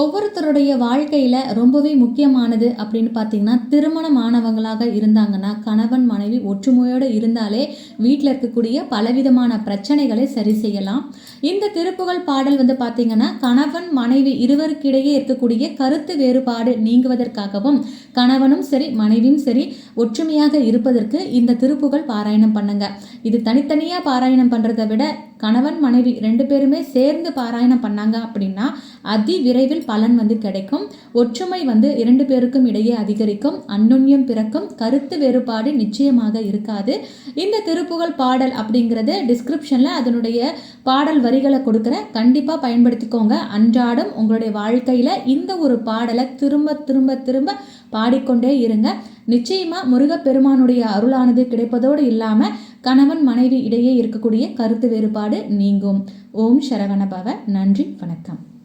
ஒவ்வொருத்தருடைய வாழ்க்கையில் ரொம்பவே முக்கியமானது அப்படின்னு பார்த்தீங்கன்னா திருமணமானவங்களாக இருந்தாங்கன்னா கணவன் மனைவி ஒற்றுமையோடு இருந்தாலே வீட்டில் இருக்கக்கூடிய பலவிதமான பிரச்சனைகளை சரி செய்யலாம். இந்த திருப்புகழ் பாடல் வந்து பார்த்தீங்கன்னா கணவன் மனைவி இருவருக்கிடையே இருக்கக்கூடிய கருத்து வேறுபாடு நீங்குவதற்காகவும் கணவனும் சரி மனைவியும் சரி ஒற்றுமையாக இருப்பதற்கு இந்த திருப்புகழ் பாராயணம் பண்ணுங்க. இது தனித்தனியாக பாராயணம் பண்ணுறதை விட கணவன் மனைவி ரெண்டு பேருமே சேர்ந்து பாராயணம் பண்ணாங்க அப்படின்னா அதி விரைவில் பலன் வந்து கிடைக்கும். ஒற்றுமை வந்து இரண்டு பேருக்கும் இடையே அதிகரிக்கும். அன்னுன்யம் பிறக்கும். கருத்து வேறுபாடு நிச்சயமாக இருக்காது. இந்த திருப்புகழ் பாடல் அப்படிங்கிறது டிஸ்கிரிப்ஷனில் அதனுடைய பாடல் வரிகளை கொடுக்குறேன். கண்டிப்பாக பயன்படுத்திக்கோங்க. அன்றாடம் உங்களுடைய வாழ்க்கையில் இந்த ஒரு பாடலை திரும்ப திரும்ப திரும்ப பாடிக்கொண்டே இருங்க. நிச்சயமாக முருகப்பெருமானுடைய அருளானது கிடைப்பதோடு இல்லாமல் கணவன் மனைவி இடையே இருக்கக்கூடிய கருத்து வேறுபாடு நீங்கும். ஓம் சரவணபவ. நன்றி. வணக்கம்.